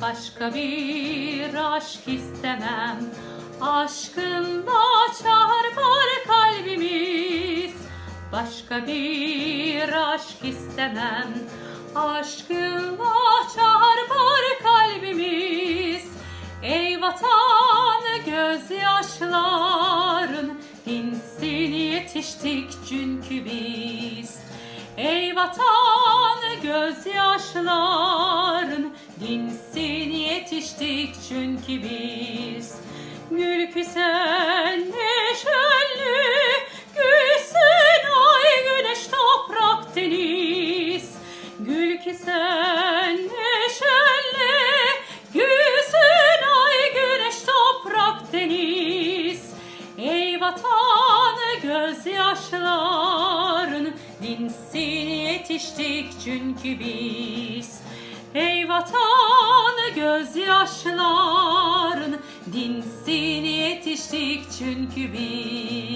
Başka bir aşk istemem. Aşkınla çarpar kalbimiz. Başka bir aşk istemem. Aşkınla çarpar kalbimiz. Ey vatan gözyaşların dinsin yetiştik çünkü biz. Ey vatan gözyaşların dinsin yetiştik çünkü biz. Gül küsen neşeli gülsün ay güneş toprak deniz. Gül küsen neşeli gülsün ay güneş toprak deniz. Ey vatan gözyaşların dinsin yetiştik çünkü biz. Ey vatan gözyaşların dinsin yetiştik çünkü biz